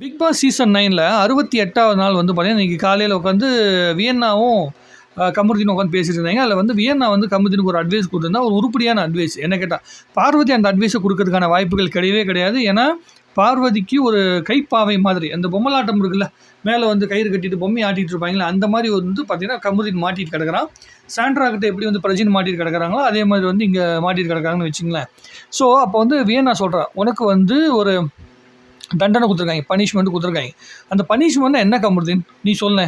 Big Boss season நைனில் அறுபத்தி எட்டாவது நாள் வந்து பார்த்தீங்கன்னா இன்றைக்கி காலையில் உட்காந்து வியன்னாவும் அஹ், உட்காந்து பேசிட்டு இருந்தாங்க. அதில் வந்து வியன்னா வந்து கமருதீனுக்கு ஒரு அட்வைஸ் கொடுத்துருந்தா ஒரு உருப்படியான அட்வைஸ் என்ன கேட்டால் பார்வதி அந்த அட்வைஸை கொடுக்கறதுக்கான வாய்ப்புகள் கிடையவே கிடையாது. ஏன்னா பார்வதிக்கு ஒரு கைப்பாவை மாதிரி அந்த பொம்மலாட்டம் இருக்குல்ல மேலே வந்து கயிறு கட்டிட்டு பொம்மை ஆட்டிகிட்டு இருப்பாங்களே அந்த மாதிரி வந்து பார்த்தீங்கன்னா கமருதீன் மாட்டிட்டு கிடக்குறான். சாண்ட்ரா கிட்ட எப்படி வந்து பிரஜின் மாட்டிட்டு கிடக்கிறாங்களோ அதே மாதிரி வந்து இங்கே மாட்டிட்டு கிடக்குறாங்கன்னு வச்சுங்களேன். ஸோ அப்போ வந்து வியன்னா சொல்கிறா உனக்கு வந்து ஒரு தண்டனை கொடுத்துருக்காங்க பனிஷ்மெண்ட் கொடுத்துருக்காங்க. அந்த பனிஷ்மெண்ட் என்ன கமருதீன்? நீ சொல்ல.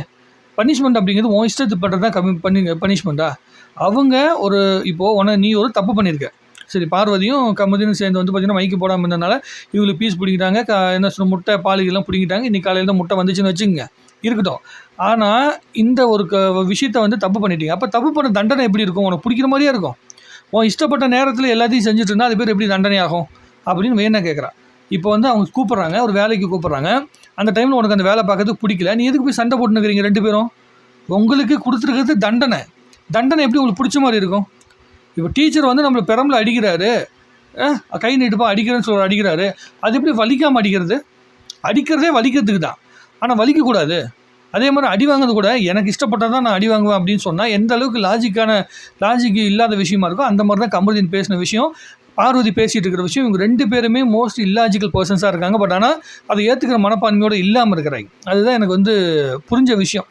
பனிஷ்மெண்ட் அப்படிங்கிறது உன் இஷ்டத்து பண்ணுறது தான் கம்மி பண்ணி பனிஷ்மெண்ட்டா அவங்க ஒரு இப்போது உன நீ ஒரு தப்பு பண்ணியிருக்க. சரி பார்வதியும் கமுதினும் சேர்ந்து வந்து பார்த்தீங்கன்னா மைக்கு போடாமல் இருந்தனால இவங்களுக்கு பீஸ் பிடிக்கிட்டாங்க க என்ன சொன்ன முட்டை பாலுகள்லாம் பிடிக்கிட்டாங்க இன்றைக்கி காலையில் தான் முட்டை வந்துச்சுன்னு வச்சுங்க இருக்கட்டும். ஆனால் இந்த ஒரு க விஷயத்தை வந்து தப்பு பண்ணிட்டீங்க. அப்போ தப்பு பண்ண தண்டனை எப்படி இருக்கும்? உனக்கு பிடிக்கிற மாதிரியே இருக்கும். உன் இஷ்டப்பட்ட நேரத்தில் எல்லாத்தையும் செஞ்சுட்டு இருந்தால் அது பேர் எப்படி தண்டனை ஆகும் அப்படின்னு வேணா கேட்குறான் இப்போ வந்து அவங்க கூப்பிட்றாங்க ஒரு வேலைக்கு கூப்பிட்றாங்க. அந்த டைமில் உனக்கு அந்த வேலை பார்க்கறதுக்கு பிடிக்கல. நீ எதுக்கு போய் சண்டை போட்டுனுக்கிறீங்க ரெண்டு பேரும்? உங்களுக்கு கொடுத்துருக்கிறது தண்டனை. தண்டனை எப்படி உங்களுக்கு பிடிச்ச மாதிரி இருக்கும்? இப்போ டீச்சர் வந்து நம்மளை பெரம்பல அடிக்கிறாரு. கை நீட்டுப்பா அடிக்கிறேன்னு சொல்ல அடிக்கிறாரு. அது எப்படி வலிக்காமல் அடிக்கிறது? அடிக்கிறதே வலிக்கிறதுக்கு தான். ஆனால் வலிக்கக்கூடாது. அதே மாதிரி அடி வாங்குறது கூட எனக்கு இஷ்டப்பட்டால் தான் நான் அடி வாங்குவேன் அப்படின்னு சொன்னால் எந்த அளவுக்கு லாஜிக்கான லாஜிக் இல்லாத விஷயமா இருக்கோ அந்த மாதிரி தான் கமருதீன் பேசின விஷயம். பார்வதி பேசிகிட்டு இருக்கிற விஷயம் இவங்க ரெண்டு பேருமே மோஸ்ட் இல்லாஜிக்கல் பர்சன்ஸாக இருக்காங்க. பட் ஆனால் அதை ஏற்றுக்கிற மனப்பான்மையோடு இல்லாமல் இருக்கிறாங்க. அதுதான் எனக்கு வந்து புரிஞ்ச விஷயம்.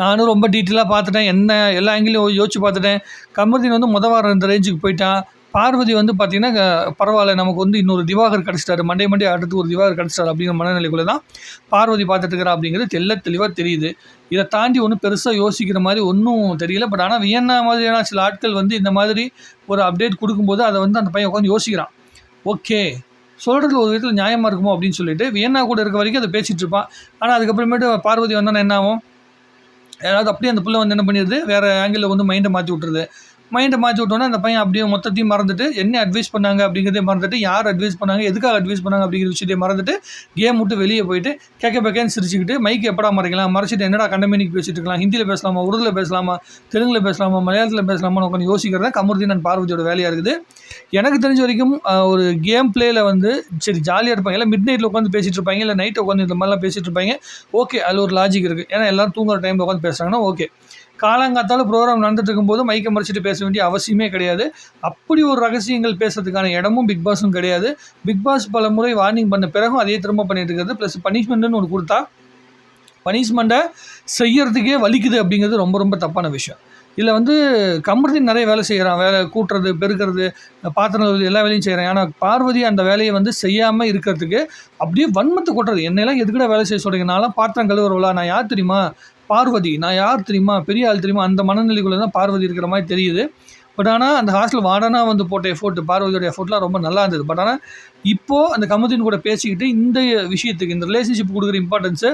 நானும் ரொம்ப டீட்டெயிலாக பார்த்துட்டேன். என்ன எல்லா ஆங்கிலையும் யோசிச்சு பார்த்துட்டேன். கமருதீன் வந்து முத வாரம் இந்த ரேஞ்சுக்கு போயிட்டான். பார்வதி வந்து பார்த்திங்கன்னா க- பரவாயில்ல நமக்கு வந்து இன்னொரு திவாகர் கிடச்சிட்டாரு. மண்டே மண்டே அடுத்து ஒரு திவாகர் கிடச்சிட்டாரு அப்படிங்கிற மனநிலைக்குள்ளே தான் பார்வதி பார்த்துட்டு இருக்கிறா அப்படிங்கிறது தெல்ல தெளிவாக தெரியுது. இதை தாண்டி ஒன்றும் பெருசாக யோசிக்கிற மாதிரி ஒன்றும் தெரியல. பட் ஆனால் வியன்னா மாதிரியான சில ஆட்கள் வந்து இந்த மாதிரி ஒரு அப்டேட் கொடுக்கும்போது அதை வந்து அந்த பையன் உட்காந்து யோசிக்கிறான். ஓகே சொல்கிறதுல ஒரு விதத்தில் நியாயமாக இருக்குமோ அப்படின்னு சொல்லிட்டு வியன்னா கூட இருக்க வரைக்கும் அதை பேசிகிட்டு இருப்பான். ஆனால் அதுக்கப்புறமேட்டு பார்வதி வந்தானே என்ன ஆகும் ஏதாவது அப்படியே அந்த பிள்ளை வந்து என்ன பண்ணிடுது? வேறு ஆங்கிளில் வந்து மைண்டை மாற்றி விட்டுருது. மைண்டை மாற்றி விட்டோன்னே அந்த பையன் அப்படியே மொத்தத்தையும் மறந்துட்டு என்ன அட்வைஸ் பண்ணாங்க அப்படிங்கிறதே மறந்துட்டு யார் அட்வைஸ் பண்ணாங்க எதுக்காக அட்வைஸ் பண்ணாங்க அப்படிங்கிற விஷயத்தையும் மறந்துட்டு கேம் விட்டு வெளியே போயிட்டு கேட்க பேக்கேன்னு சிரிச்சுக்கிட்டு மைக் எப்படா மறைக்கலாம் மறைச்சிட்டு என்னடா கண்டமேனிக்கு பேசிட்டு இருக்கலாம் ஹிந்தியில் பேசலாமா உருதுல பேசலாமா தெலுங்கில் பேசலாமா மலையாளத்தில் பேசலாமான்னு உட்காந்து யோசிக்கிறதா கமருதீன் அண்ட் பார்வதியோட வேலையாக இருக்குது. எனக்கு தெரிஞ்ச வரைக்கும் ஒரு கேம் பிளேயில் வந்து சரி ஜாலியாக இருப்பாங்க. இல்லை மிட் நைட்டில் உட்காந்து பேசிட்டு இருப்பாங்க. இல்லை நைட்டு உட்காந்து இந்த மாதிரிலாம் பேசிட்டு இருப்பாங்க. ஓகே அதில் ஒரு லாஜிக் இருக்குது ஏன்னா எல்லாரும் தூங்குற டைமில் உட்காந்து பேசுகிறாங்கன்னா ஓகே காலங்காத்தால ப்ரோக்ராம் நடந்துட்டு இருக்கும்போது மைக்கை மறைச்சிட்டு பேச வேண்டிய அவசியமே கிடையாது. அப்படி ஒரு ரகசியங்கள் பேசுறதுக்கான இடமும் பிக் பாஸும் கிடையாது. பிக் பாஸ் பல முறை வார்னிங் பண்ண பிறகும் அதே திரும்ப பண்ணிட்டு இருக்கிறது. ப்ளஸ் பனிஷ்மெண்ட்னு ஒன்று கொடுத்தா பனிஷ்மெண்ட்டை செய்யறதுக்கே வலிக்குது அப்படிங்கிறது ரொம்ப ரொம்ப தப்பான விஷயம். இதில் வந்து கமருதீன் நிறைய வேலை செய்கிறான் வேலை கூட்டுறது பெருக்கிறது பாத்திரம் எல்லா வேலையும் செய்கிறான் ஆனால் பார்வதி அந்த வேலையை வந்து செய்யாமல் இருக்கிறதுக்கு அப்படியே வன்மத்தை கொட்டுறது. என்னெல்லாம் எதுக்கட வேலை செய்ய சொல்கிறீங்கனாலும் பாத்திரம் கழுவுறவளா நான் யார் தெரியுமா? பார்வதி. நான் யார் தெரியுமா? பெரிய ஆள் தெரியுமா? அந்த மனநிலைக்குள்ளே தான் பார்வதி இருக்கிற மாதிரி தெரியுது. பட் ஆனால் அந்த ஹாஸ்டல் வார்டனாக வந்து போட்ட எஃபோர்ட் பார்வதியோட எஃபோர்ட்லாம் ரொம்ப நல்லா இருந்தது. பட் ஆனால் இப்போது அந்த கமுதின் கூட பேசிக்கிட்டு இந்த விஷயத்துக்கு இந்த ரிலேஷன்ஷிப் கொடுக்குற இம்பார்ட்டன்ஸு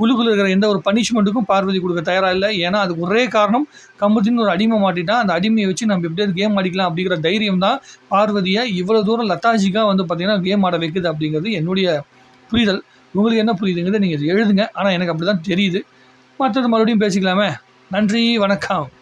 உள்ளுக்குள்ளே இருக்கிற எந்த ஒரு பனிஷ்மெண்ட்டுக்கும் பார்வதி கொடுக்க தயாராக இல்லை. ஏன்னா அதுக்கு ஒரே காரணம் கமுதின்னு ஒரு அடிமை மாட்டிட்டா அந்த அடிமையை வச்சு நம்ம எப்படியாவது கேம் ஆடிக்கலாம் அப்படிங்கிற தைரியம் தான் பார்வதியை இவ்வளோ தூரம் லத்தாஜிக்காக வந்து பார்த்திங்கன்னா கேம் ஆட வைக்குது அப்படிங்கிறது என்னுடைய புரிதல். உங்களுக்கு என்ன புரியுதுங்கிறத நீங்கள் எழுதுங்க. ஆனால் எனக்கு அப்படி தான் தெரியுது. மற்றது மறுபடியும் பேசிக்கலாமே. நன்றி வணக்கம்.